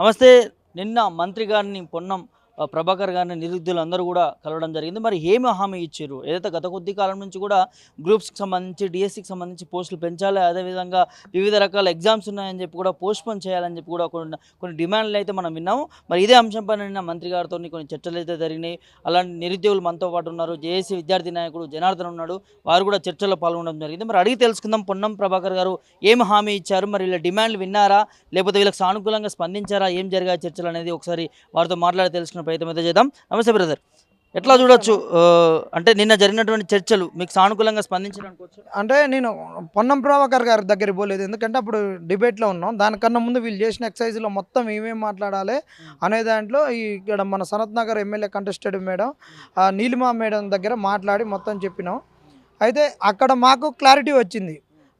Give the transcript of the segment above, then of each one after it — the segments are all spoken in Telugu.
నమస్తే. నిన్న మంత్రి గారిని పొన్నం ప్రభాకర్ గారిని నిరుద్యోగులు అందరూ కూడా కలవడం జరిగింది. మరి ఏమి హామీ ఇచ్చారు? ఏదైతే గత కొద్ది కాలం నుంచి కూడా గ్రూప్స్కి సంబంధించి డిఎస్సికి సంబంధించి పోస్టులు పెంచాలి. అదేవిధంగా వివిధ రకాల ఎగ్జామ్స్ ఉన్నాయని చెప్పి కూడా పోస్ట్ పోన్ చేయాలని చెప్పి కూడా కొన్ని కొన్ని డిమాండ్లు అయితే మనం విన్నాము. మరి ఇదే అంశంపై నిన్న మంత్రి గారితో కొన్ని చర్చలు అయితే జరిగినాయి. అలాంటి నిరుద్యోగులు మనతో పాటు ఉన్నారు. జేఏసీ విద్యార్థి నాయకుడు జనార్దన్ ఉన్నాడు. వారు కూడా చర్చలో పాల్గొనడం జరిగింది. మరి అడిగి తెలుసుకుందాం పొన్నం ప్రభాకర్ గారు ఏం హామీ ఇచ్చారు? మరి వీళ్ళ డిమాండ్లు విన్నారా? లేకపోతే వీళ్ళకి సానుకూలంగా స్పందించారా? ఏం జరిగా చర్చలు అనేది ఒకసారి వారితో మాట్లాడి తెలుసుకున్న ప్రయత్నం అయితే చేద్దాం. నమస్తే బ్రదర్ ఎట్లా చూడొచ్చు? అంటే నిన్న జరిగినటువంటి చర్చలు మీకు సానుకూలంగా స్పందించారు అంటే నేను పొన్నం ప్రభాకర్ గారి దగ్గరికి పోలేదు. ఎందుకంటే అప్పుడు డిబేట్లో ఉన్నాం. దానికన్నా ముందు వీళ్ళు చేసిన ఎక్సైజ్లో మొత్తం ఏమేమి మాట్లాడాలి అనే దాంట్లో ఇక్కడ మన Sanath Nagar MLA contested madam Neelima madam దగ్గర మాట్లాడి మొత్తం చెప్పినాం. అయితే అక్కడ మాకు క్లారిటీ వచ్చింది.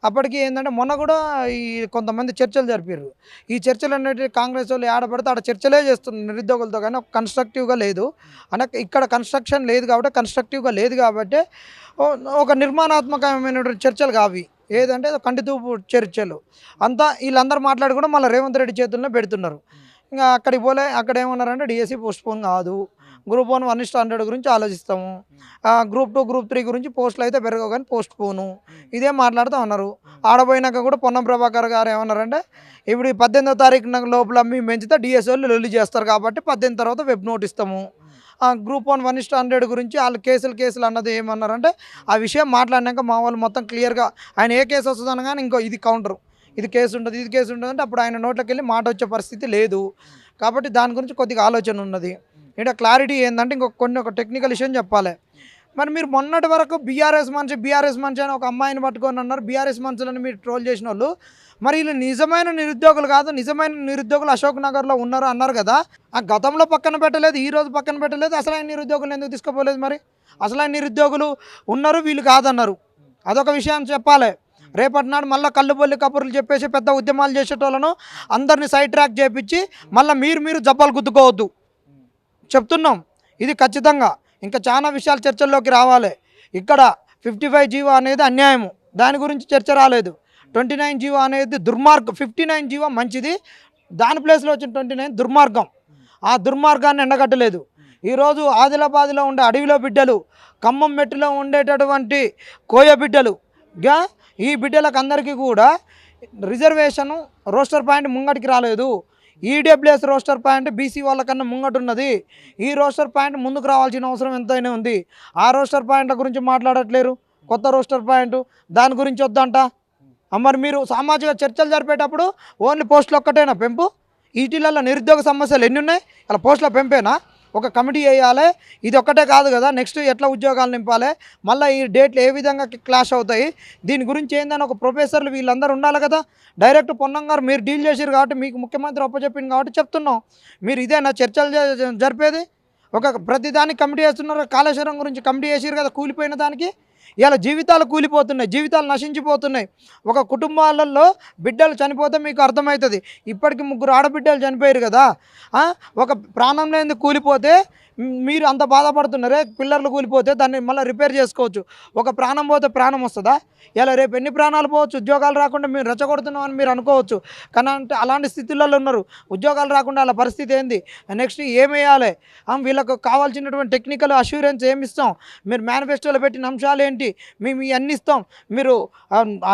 అప్పటికి ఏంటంటే మొన్న కూడా ఈ కొంతమంది చర్చలు జరిపారు. ఈ చర్చలు అనేవి కాంగ్రెస్ వాళ్ళు ఆడపడితే ఆడ చర్చలే చేస్తున్నారు నిరుద్యోగులతో కానీ ఒక కన్స్ట్రక్టివ్గా లేదు. అంటే ఇక్కడ కన్స్ట్రక్షన్ లేదు కాబట్టి కన్స్ట్రక్టివ్గా లేదు కాబట్టి ఒక నిర్మాణాత్మకమైనటువంటి చర్చలు కావి. ఏదంటే కంటితూపు చర్చలు. అంతా వీళ్ళందరూ మాట్లాడి కూడా మళ్ళీ రేవంత్ రెడ్డి చేతుల్లో పెడుతున్నారు. ఇంకా అక్కడికి పోలే అక్కడ ఏమన్నారంటే డిఎస్సి పోస్ట్పోన్ కాదు. గ్రూప్ వన్ వన్ ఇస్ట్ హండ్రెడ్ గురించి ఆలోచిస్తాము. గ్రూప్ టూ గ్రూప్ త్రీ గురించి పోస్టులు అయితే పెరగవు కానీ పోస్ట్ పోను ఇదే మాట్లాడుతూ ఉన్నారు. ఆడపోయినాక కూడా పొన్నం ప్రభాకర్ గారు ఏమన్నారంటే ఇప్పుడు ఈ పద్దెనిమిదో తారీఖు లోపల మేము పెంచితే డిఎస్ వాళ్ళు లొల్లి చేస్తారు కాబట్టి పద్దెనిమిది తర్వాత వెబ్ నోట్ ఇస్తాము. ఆ, గ్రూప్ వన్ వన్ ఇస్ట్ హండ్రెడ్ గురించి వాళ్ళు కేసులు కేసులు అన్నది ఏమన్నారంటే ఆ విషయం మాట్లాడినాక మా వాళ్ళు మొత్తం క్లియర్గా ఆయన ఏ కేసు వస్తుంది అనగానే ఇంకో ఇది కౌంటర్. ఇది కేసు ఉంటుంది ఇది కేసు ఉంటుంది అంటే అప్పుడు ఆయన నోట్లోకి వెళ్ళి మాట వచ్చే పరిస్థితి లేదు. కాబట్టి దాని గురించి కొద్దిగా ఆలోచన ఉన్నది. ఇక్కడ క్లారిటీ ఏంటంటే ఇంకొక కొన్ని ఒక టెక్నికల్ విషయం చెప్పాలి. మరి మీరు మొన్నటి వరకు బీఆర్ఎస్ మనిషి బీఆర్ఎస్ మనిషి అని ఒక అమ్మాయిని పట్టుకొని అన్నారు. బీఆర్ఎస్ మనుషులని మీరు ట్రోల్ చేసిన వాళ్ళు. మరి వీళ్ళు నిజమైన నిరుద్యోగులు కాదు నిజమైన నిరుద్యోగులు అశోక్ నగర్లో ఉన్నారు అన్నారు కదా. ఆ గతంలో పక్కన పెట్టలేదు ఈ రోజు పక్కన పెట్టలేదు. అసలు ఆయన నిరుద్యోగులు ఎందుకు తీసుకుపోలేదు మరి? అసలు ఆయన నిరుద్యోగులు ఉన్నారు వీళ్ళు కాదన్నారు. అదొక విషయం చెప్పాలి. రేపటి నాడు మళ్ళీ కళ్ళుబొల్లి కబుర్లు చెప్పేసి పెద్ద ఉద్యమాలు చేసేటోళ్ళను అందరిని సైడ్ ట్రాక్ చేపించి మళ్ళీ మీరు మీరు జబ్బాలు గుద్దుకోవద్దు. చెప్తున్నాం. ఇది ఖచ్చితంగా. ఇంకా చాలా విషయాలు చర్చల్లోకి రావాలి. ఇక్కడ ఫిఫ్టీ ఫైవ్ జీవో అనేది అన్యాయము. దాని గురించి చర్చ రాలేదు. ట్వంటీ నైన్ జీవో అనేది దుర్మార్గం. ఫిఫ్టీ నైన్ జీవో మంచిది. దాని ప్లేస్లో వచ్చిన ట్వంటీ నైన్ దుర్మార్గం. ఆ దుర్మార్గాన్ని ఎండగట్టలేదు. ఈరోజు ఆదిలాబాద్లో ఉండే అడవిలో బిడ్డలు ఖమ్మం మెట్టులో ఉండేటటువంటి కోయ బిడ్డలు గా ఈ బిడ్డలకు అందరికీ కూడా రిజర్వేషను రోస్టర్ పాయింట్ ముంగటికి రాలేదు. ఈడబ్ల్యూఎస్ రోస్టర్ పాయింట్ బీసీ వాళ్ళకన్నా ముంగటున్నది. ఈ రోస్టర్ పాయింట్ ముందుకు రావాల్సిన అవసరం ఎంతైనా ఉంది. ఆ రోస్టర్ పాయింట్ల గురించి మాట్లాడట్లేరు. కొత్త రోస్టర్ పాయింట్. దాని గురించి వద్దంట. మరి మీరు సామాజిక చర్చలు జరిపేటప్పుడు ఓన్లీ పోస్టులు ఒక్కటేనా పెంపు? ఈటీలలో నిరుద్యోగ సమస్యలు ఎన్ని ఉన్నాయి? అలా పోస్టుల పెంపేనా? ఒక కమిటీ వేయాలి. ఇది ఒక్కటే కాదు కదా. నెక్స్ట్ ఎట్లా ఉద్యోగాలు నింపాలి? మళ్ళీ ఈ డేట్లు ఏ విధంగా క్లాష్ అవుతాయి? దీని గురించి ఏందని ఒక ప్రొఫెసర్లు వీళ్ళందరూ ఉండాలి కదా. డైరెక్ట్ పొన్నం గారు మీరు డీల్ చేసారు కాబట్టి మీకు ముఖ్యమంత్రి ఒప్పచెప్పింది కాబట్టి చెప్తున్నాం. మీరు ఇదేనా చర్చలు జ- జరిపేది? ఒక ప్రతిదానికి కమిటీ వేస్తున్నారు. కాళేశ్వరం గురించి కమిటీ వేసారు కదా కూలిపోయిన దానికి. ఇలా జీవితాలు కూలిపోతున్నాయి జీవితాలు నశించిపోతున్నాయి. ఒక కుటుంబాలలో బిడ్డలు చనిపోతే మీకు అర్థమవుతుంది. ఇప్పటికి ముగ్గురు ఆడబిడ్డలు చనిపోయారు కదా ఒక ప్రాణం లేని కూలిపోతే మీరు అంత బాధపడుతున్నారే పిల్లర్లు కూలిపోతే దాన్ని మళ్ళీ రిపేర్ చేసుకోవచ్చు. ఒక ప్రాణం పోతే ప్రాణం వస్తుందా? ఇలా రేపు ఎన్ని ప్రాణాలు పోవచ్చు? ఉద్యోగాలు రాకుండా మీరు రెచ్చగొడుతున్నాం అని మీరు అనుకోవచ్చు. కానీ అంటే అలాంటి స్థితిలలో ఉన్నారు. ఉద్యోగాలు రాకుండా అలా పరిస్థితి ఏంది? నెక్స్ట్ ఏం వేయాలి వీళ్ళకు కావాల్సినటువంటి టెక్నికల్ అష్యూరెన్స్ ఏమి ఇస్తాం మీరు మేనిఫెస్టోలో పెట్టిన అంశాలు ఏంటి? మేము ఇవన్నీ ఇస్తాం. మీరు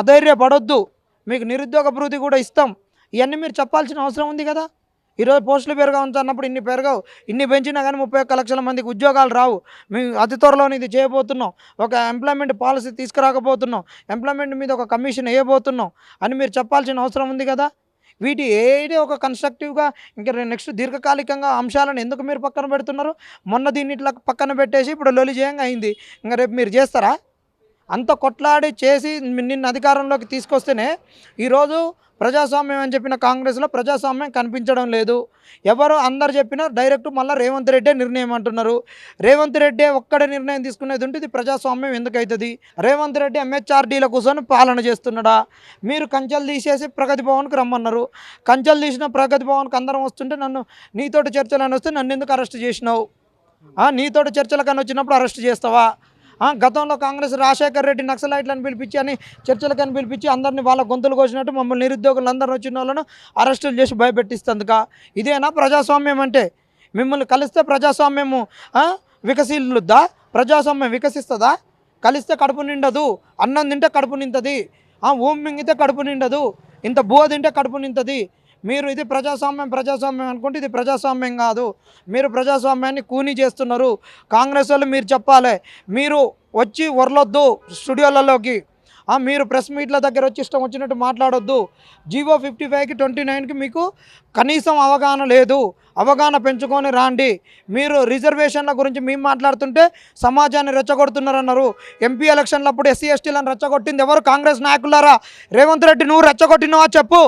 అధైర్యపడొద్దు. మీకు నిరుద్యోగ భృతి కూడా ఇస్తాం. ఇవన్నీ మీరు చెప్పాల్సిన అవసరం ఉంది కదా? ఈరోజు పోస్టులు పెరగవచ్చు అన్నప్పుడు ఇన్ని పెరగవు. ఇన్ని పెంచినా కానీ ముప్పై ఒక్క లక్షల మందికి ఉద్యోగాలు రావు. మేము అతి త్వరలోనే ఇది చేయబోతున్నాం. ఒక ఎంప్లాయ్మెంట్ పాలసీ తీసుకురాకపోతున్నాం. ఎంప్లాయ్మెంట్ మీద ఒక కమిషన్ వేయబోతున్నాం అని మీరు చెప్పాల్సిన అవసరం ఉంది కదా? వీటి ఏది ఒక కన్స్ట్రక్టివ్గా ఇంకా నెక్స్ట్ దీర్ఘకాలికంగా అంశాలను ఎందుకు మీరు పక్కన పెడుతున్నారు? మొన్న దీన్ని ఇట్లా పక్కన పెట్టేసి ఇప్పుడు లొలిజయంగా అయింది. ఇంకా రేపు మీరు చేస్తారా? అంత కొట్లాడి చేసి నిన్న అధికారంలోకి తీసుకొస్తేనే ఈరోజు ప్రజాస్వామ్యం అని చెప్పిన కాంగ్రెస్లో ప్రజాస్వామ్యం కనిపించడం లేదు. ఎవరు అందరు చెప్పినా డైరెక్ట్ మళ్ళీ రేవంత్ రెడ్డే నిర్ణయం అంటున్నారు. రేవంత్ రెడ్డే ఒక్కడే నిర్ణయం తీసుకునేది ఉంటే ఇది ప్రజాస్వామ్యం ఎందుకవుతుంది రేవంత్ రెడ్డి ఎంహెచ్ఆర్డీల కూర్చొని పాలన చేస్తున్నాడా? మీరు కంచెలు తీసేసి ప్రగతి భవన్కి రమ్మన్నారు. కంచెలు తీసిన ప్రగతి భవన్కి అందరం వస్తుంటే నన్ను నీతోటి చర్చలు అని వస్తే నన్ను ఎందుకు అరెస్ట్ చేసినావు? నీతోటి చర్చలకు వచ్చినప్పుడు అరెస్ట్ చేస్తావా? గతంలో కాంగ్రెస్ రాజశేఖర్ రెడ్డి నక్సలైట్లను పిలిపించి అని చర్చలకని పిలిపించి అందరినీ వాళ్ళ గొంతులు కోసినట్టు మమ్మల్ని నిరుద్యోగులు అందరూ వచ్చిన వాళ్ళను అరెస్టులు చేసి భయపెట్టిస్తుందిక. ఇదేనా ప్రజాస్వామ్యం అంటే? మిమ్మల్ని కలిస్తే ప్రజాస్వామ్యము వికసిల్లుద్దా? ప్రజాస్వామ్యం వికసిస్తుందా? కలిస్తే కడుపు నిండదు అన్నం తింటే కడుపు నింతది ఓం మింగితే కడుపు నిండదు ఇంత బువ తింటే కడుపు నింతది మీరు ఇది ప్రజాస్వామ్యం ప్రజాస్వామ్యం అనుకుంటే ఇది ప్రజాస్వామ్యం కాదు. మీరు ప్రజాస్వామ్యాన్ని కూనీ చేస్తున్నారు. కాంగ్రెస్ వాళ్ళు మీరు చెప్పాలి. మీరు వచ్చి వరలొద్దు స్టూడియోలలోకి. మీరు ప్రెస్ మీట్ల దగ్గర వచ్చి ఇష్టం వచ్చినట్టు మాట్లాడొద్దు. జీవో ఫిఫ్టీ ఫైవ్కి ట్వంటీ నైన్కి మీకు కనీసం అవగాహన లేదు. అవగాహన పెంచుకొని రాండి. మీరు రిజర్వేషన్ల గురించి మేము మాట్లాడుతుంటే సమాజాన్ని రెచ్చగొడుతున్నారన్నారు. ఎంపీ ఎలక్షన్లప్పుడు ఎస్సీ ఎస్టీలను రెచ్చగొట్టింది ఎవరు? కాంగ్రెస్ నాయకులారా? రేవంత్ రెడ్డి నువ్వు రెచ్చగొట్టినావా చెప్పు.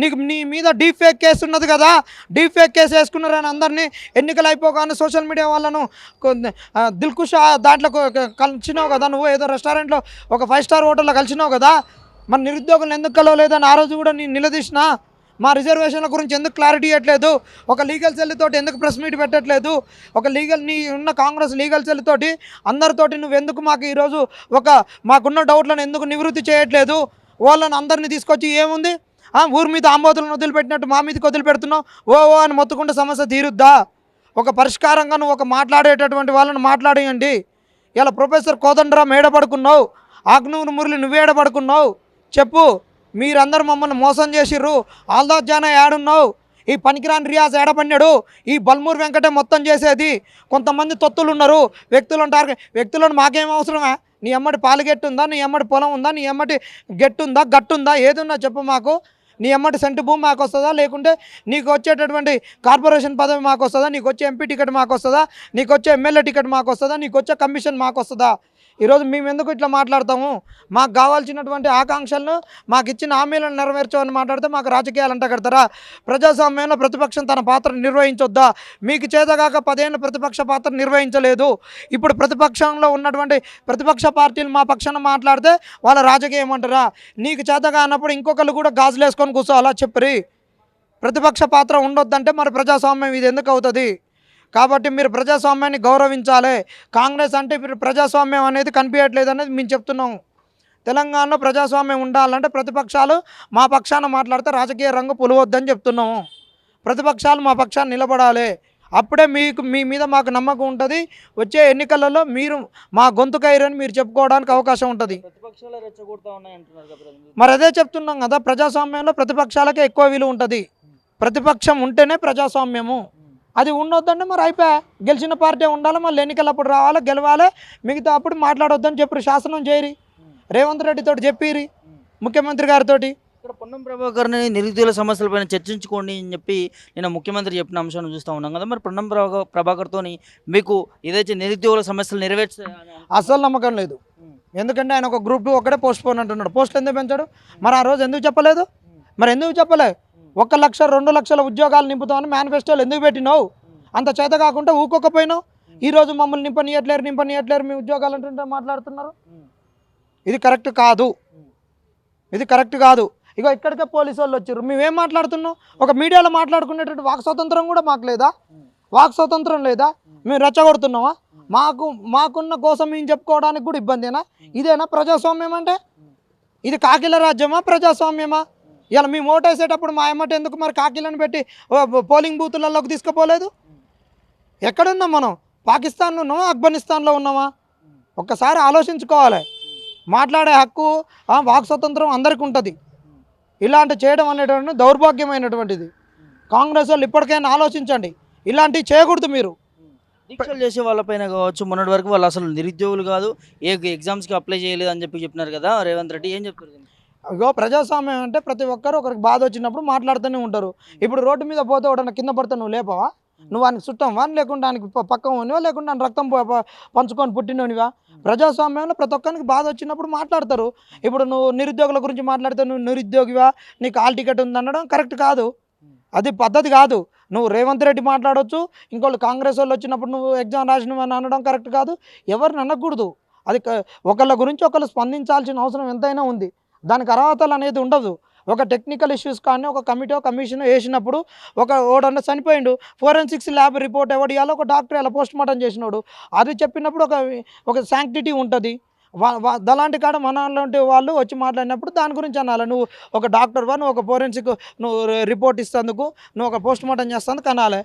నీకు నీ మీద డీప్ ఫేక్ కేసు ఉన్నది కదా. డీప్ ఫేక్ కేసు వేసుకున్నారని అందరినీ ఎన్నికలు అయిపోగానే సోషల్ మీడియా వాళ్ళను కొన్ని, దిల్కుష్ దాంట్లో కలిసినావు కదా నువ్వు. ఏదో రెస్టారెంట్లో ఒక ఫైవ్ స్టార్ హోటల్లో కలిసినావు కదా. మన నిరుద్యోగులను ఎందుకు కలవలేదని ఆ రోజు కూడా నేను నిలదీసినా? మా రిజర్వేషన్ల గురించి ఎందుకు క్లారిటీ ఇవ్వట్లేదు? ఒక లీగల్ సెల్తో ఎందుకు ప్రెస్ మీట్ పెట్టట్లేదు? ఒక లీగల్ నీ ఉన్న కాంగ్రెస్ లీగల్ సెల్తోటి అందరితోటి నువ్వు ఎందుకు మాకు ఈరోజు ఒక మాకున్న డౌట్లను ఎందుకు నివృత్తి చేయట్లేదు? వాళ్ళని అందరినీ తీసుకొచ్చి ఏముంది? ఆ, ఊరి మీద ఆంబోతులను వదిలిపెట్టినట్టు మా మీదకి వదిలిపెడుతున్నావు? ఓ ఓ అని మొత్తుకుంటే సమస్య తీరుద్దా? ఒక పరిష్కారంగా నువ్వు ఒక మాట్లాడేటటువంటి వాళ్ళని మాట్లాడేయండి. ఇలా ప్రొఫెసర్ కోదండరామ్ ఏడబడుకున్నావు. ఆగ్నూరు మురళి నువ్వేడబడుకున్నావు. చెప్పు. మీరందరూ మమ్మల్ని మోసం చేసిర్రు. ఆల్దా జానా ఏడున్నావు? ఈ పనికిరాని రియాజ్ ఏడపడ్డాడు. ఈ బల్మూర్ వెంకటే మొత్తం చేసేది. కొంతమంది తొత్తులు ఉన్నారు వ్యక్తులు ఉంటారు వ్యక్తులను మాకేం అవసరమా? నీ ఎమ్మటి పాలు గెట్టు ఉందా నీ ఎమ్మటి పొలం ఉందా? నీ ఎమ్మటి గెట్టు ఉందా గట్టు ఉందా ఏది ఉందా చెప్పు మాకు. నీ ఎమ్మటి సెంటు భూమి మాకు వస్తుందా లేకుంటే నీకు వచ్చేటటువంటి కార్పొరేషన్ పదవి మాకు వస్తుందా నీకు వచ్చే ఎంపీ టికెట్ మాకు వస్తుందా నీకు వచ్చే ఎమ్మెల్యే టికెట్ మాకు వస్తుందా నీకు వచ్చే కమిషన్ మాకు వస్తుందా ఈరోజు మేము ఎందుకు ఇట్లా మాట్లాడతాము? మాకు కావాల్సినటువంటి ఆకాంక్షలను మాకు ఇచ్చిన హామీలను నెరవేర్చమని మాట్లాడితే మాకు రాజకీయాలు అంట కడతారా? ప్రజాస్వామ్యంలో ప్రతిపక్షం తన పాత్ర నిర్వహించొద్దా? మీకు చేతగాక పదేళ్ళు ప్రతిపక్ష పాత్ర నిర్వహించలేదు. ఇప్పుడు ప్రతిపక్షంలో ఉన్నటువంటి ప్రతిపక్ష పార్టీలు మా పక్షాన మాట్లాడితే వాళ్ళ రాజకీయం అంటారా? నీకు చేతగా అన్నప్పుడు ఇంకొకళ్ళు కూడా గాజులు వేసుకొని కూర్చోవాలా చెప్పరి? ప్రతిపక్ష పాత్ర ఉండొద్దంటే మరి ప్రజాస్వామ్యం ఇది ఎందుకు అవుతుంది? కాబట్టి మీరు ప్రజాస్వామ్యాన్ని గౌరవించాలి. కాంగ్రెస్ అంటే ఇప్పుడు ప్రజాస్వామ్యం అనేది కనిపించట్లేదు అనేది మేము చెప్తున్నాము. తెలంగాణలో ప్రజాస్వామ్యం ఉండాలంటే ప్రతిపక్షాలు మా పక్షాన మాట్లాడితే రాజకీయ రంగు పులవద్దని చెప్తున్నాము. ప్రతిపక్షాలు మా పక్షాన్ని నిలబడాలి. అప్పుడే మీకు మీ మీద మాకు నమ్మకం ఉంటుంది. వచ్చే ఎన్నికలలో మీరు మా గొంతుకైరని మీరు చెప్పుకోవడానికి అవకాశం ఉంటుంది. మరి అదే చెప్తున్నాం కదా ప్రజాస్వామ్యంలో ప్రతిపక్షాలకే ఎక్కువ విలువ ఉంటుంది. ప్రతిపక్షం ఉంటేనే ప్రజాస్వామ్యము. అది ఉండొద్దంటే మరి అయిపోయా. గెలిచిన పార్టీ ఉండాలి మళ్ళీ ఎన్నికలప్పుడు రావాలి గెలవాలి. మిగతా అప్పుడు మాట్లాడొద్దని చెప్పి శాసనం చేయరి. రేవంత్ రెడ్డితో చెప్పిరి ముఖ్యమంత్రి గారితో ఇక్కడ పొన్నం ప్రభాకర్ని నిరుద్యోగుల సమస్యలపైన చర్చించుకోండి అని చెప్పి నేను ముఖ్యమంత్రి చెప్పిన అంశాన్ని చూస్తూ ఉన్నాం కదా. మరి పొన్నం ప్రభా ప్రభాకర్తోని మీకు ఏదైతే నిరుద్యోగుల సమస్యలు నెరవేర్చే అస్సలు నమ్మకం లేదు. ఎందుకంటే ఆయన ఒక గ్రూప్ టూ ఒకటే పోస్ట్ పోన్ అంటున్నాడు. పోస్ట్ ఎందుకు పెంచాడు? మరి ఆ రోజు ఎందుకు చెప్పలేదు? మరి ఎందుకు చెప్పలే? ఒక లక్ష రెండు లక్షల ఉద్యోగాలు నింపుతామని మేనిఫెస్టోలు ఎందుకు పెట్టినావు? అంత చేత కాకుండా ఊకోకపోయినావు? ఈరోజు మమ్మల్ని నింపనీయట్లేరు నింపనీయట్లేరు మీ ఉద్యోగాలు అంటుంటే మాట్లాడుతున్నారు? ఇది కరెక్ట్ కాదు. ఇది కరెక్ట్ కాదు. ఇగో ఇక్కడికే పోలీసు వాళ్ళు వచ్చారు. మేమేం మాట్లాడుతున్నాం? ఒక మీడియాలో మాట్లాడుకునేటువంటి వాక్ స్వాతంత్రం కూడా మాకు లేదా? వాక్ స్వాతంత్రం లేదా? మేము రెచ్చగొడుతున్నామా? మాకు మాకున్న కోసం మేము చెప్పుకోవడానికి కూడా ఇబ్బందేనా? ఇదేనా ప్రజాస్వామ్యం అంటే? ఇది కాకిల రాజ్యమా? ప్రజాస్వామ్యమా? ఇలా మేము ఓటేసేటప్పుడు మా అమ్మట ఎందుకు మరి కాకిలను పెట్టి పోలింగ్ బూతులలోకి తీసుకుపోలేదు? ఎక్కడున్నాం మనం? పాకిస్తాన్లో ఉన్నామా? ఆఫ్ఘనిస్తాన్లో ఉన్నామా? ఒక్కసారి ఆలోచించుకోవాలి. మాట్లాడే హక్కు వాక్ స్వతంత్రం అందరికీ ఉంటుంది. ఇలాంటి చేయడం అనేటువంటి దౌర్భాగ్యమైనటువంటిది. కాంగ్రెస్ వాళ్ళు ఇప్పటికైనా ఆలోచించండి. ఇలాంటివి చేయకూడదు మీరు. దీక్షలు చేసే వాళ్ళపైన కావచ్చు మొన్నటి వరకు వాళ్ళు అసలు నిరుద్యోగులు కాదు ఏ ఎగ్జామ్స్కి అప్లై చేయలేదు అని చెప్పి చెప్పినారు కదా రేవంత్ రెడ్డి ఏం చెప్తారు? ఇగో ప్రజాస్వామ్యం అంటే ప్రతి ఒక్కరు ఒకరికి బాధ వచ్చినప్పుడు మాట్లాడుతూనే ఉంటారు. ఇప్పుడు రోడ్డు మీద పోతే ఒకటన్నా కింద పడితే నువ్వు లేపవా? నువ్వు ఆయనకి చుట్టంవా లేకుండా ఆయనకి ప- పక్కన ఉన్నవా? లేకుండా ఆయన రక్తం పంచుకొని పుట్టినవనివా ప్రజాస్వామ్యంలో ప్రతి ఒక్కరికి బాధ వచ్చినప్పుడు మాట్లాడతారు. ఇప్పుడు నువ్వు నిరుద్యోగుల గురించి మాట్లాడితే నువ్వు నిరుద్యోగివా? నీకు ఆల్ టికెట్ ఉంది అనడం కరెక్ట్ కాదు. అది పద్ధతి కాదు. నువ్వు రేవంత్ రెడ్డి మాట్లాడవచ్చు ఇంకోళ్ళు కాంగ్రెస్ వాళ్ళు వచ్చినప్పుడు నువ్వు ఎగ్జామ్ రాసినవి అని అనడం కరెక్ట్ కాదు. ఎవరిని అనకూడదు. అది ఒకళ్ళ గురించి ఒకళ్ళు స్పందించాల్సిన అవసరం ఎంతైనా ఉంది. దానికి అర్హతలు అనేది ఉండదు. ఒక టెక్నికల్ ఇష్యూస్ కానీ ఒక కమిటీ కమిషన్ వేసినప్పుడు ఒక ఓడన్న చనిపోయిండు. ఫోరెన్సిక్స్ ల్యాబ్ రిపోర్ట్ ఎవడు ఇవ్వాలో ఒక డాక్టర్ ఎలా పోస్ట్ మార్టం చేసినాడు. అది చెప్పినప్పుడు ఒక ఒక శాంక్టిటీ ఉంటుంది. వా- దలాంటి కాడ మన లాంటి వాళ్ళు వచ్చి మాట్లాడినప్పుడు దాని గురించి అనాలి. నువ్వు ఒక డాక్టర్ వా నువ్వు ఒక ఫోరెన్సిక్ నువ్వు రిపోర్ట్ ఇస్తందుకు నువ్వు ఒక పోస్ట్ మార్టం చేస్తందుకు అనాలి.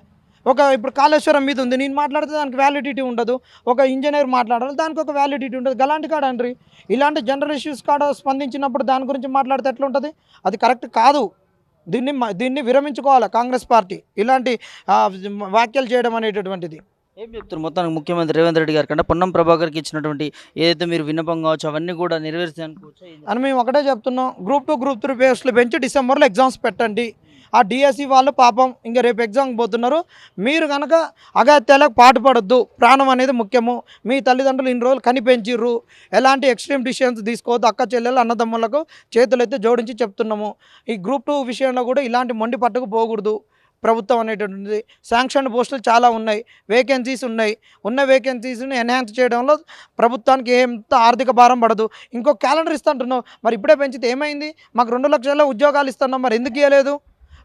ఒక ఇప్పుడు కాళేశ్వరం మీద ఉంది నేను మాట్లాడితే దానికి వ్యాలిడిటీ ఉండదు. ఒక ఇంజనీర్ మాట్లాడాలి దానికి ఒక వ్యాలిడిటీ ఉండదు. అలాంటి కాడ అండ్రి? ఇలాంటి జనరల్ ఇష్యూస్ కాడ స్పందించినప్పుడు దాని గురించి మాట్లాడితే ఎట్లా ఉంటుంది? అది కరెక్ట్ కాదు. దీన్ని దీన్ని విరమించుకోవాలి కాంగ్రెస్ పార్టీ? ఇలాంటి వ్యాఖ్యలు చేయడం అనేటటువంటిది. ఏం చెప్తారు మొత్తానికి ముఖ్యమంత్రి రేవంత్ రెడ్డి గారి కంటే పొన్నం ప్రభాకర్కి ఇచ్చినటువంటి ఏదైతే మీరు విన్నపం కావచ్చు అవన్నీ కూడా నెరవేర్చి అనుకోవచ్చు అని మేము ఒకటే చెప్తున్నాం. గ్రూప్ టూ గ్రూప్ త్రీ బేస్లు పెంచి డిసెంబర్లో ఎగ్జామ్స్ పెట్టండి. ఆ డిఎస్సి వాళ్ళు పాపం ఇంకా రేపు ఎగ్జామ్ పోతున్నారు. మీరు కనుక అగత్యాలకు పాటుపడొద్దు. ప్రాణం అనేది ముఖ్యము. మీ తల్లిదండ్రులు ఇన్ని రోజులు కనిపెంచిర్రు. ఎలాంటి ఎక్స్ట్రీమ్ డిసిషన్స్ తీసుకోవద్దు. అక్క చెల్లెలు అన్నదమ్ములకు చేతులైతే జోడించి చెప్తున్నాము. ఈ గ్రూప్ టూ విషయంలో కూడా ఇలాంటి మొండి పట్టుకు పోకూడదు. ప్రభుత్వం అనేటటువంటిది. శాంక్షన్ పోస్టులు చాలా ఉన్నాయి. వేకెన్సీస్ ఉన్నాయి. ఉన్న వేకెన్సీస్ని ఎన్హాన్స్ చేయడంలో ప్రభుత్వానికి ఎంత ఆర్థిక భారం పడదు. ఇంకో క్యాలెండర్ ఇస్తుంటున్నావు మరి ఇప్పుడే పెంచితే ఏమైంది? మాకు రెండు లక్షల ఉద్యోగాలు ఇస్తున్నాం. మరి ఎందుకు ఇవ్వలేదు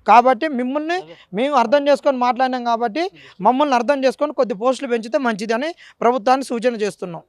కాబట్టి మిమ్మల్ని మేము అర్థం చేసుకొని మాట్లాడినాం కాబట్టి మమ్మల్ని అర్థం చేసుకొని కొద్ది పోస్టులు పెంచితే మంచిది అని ప్రభుత్వాన్ని సూచన చేస్తున్నాం.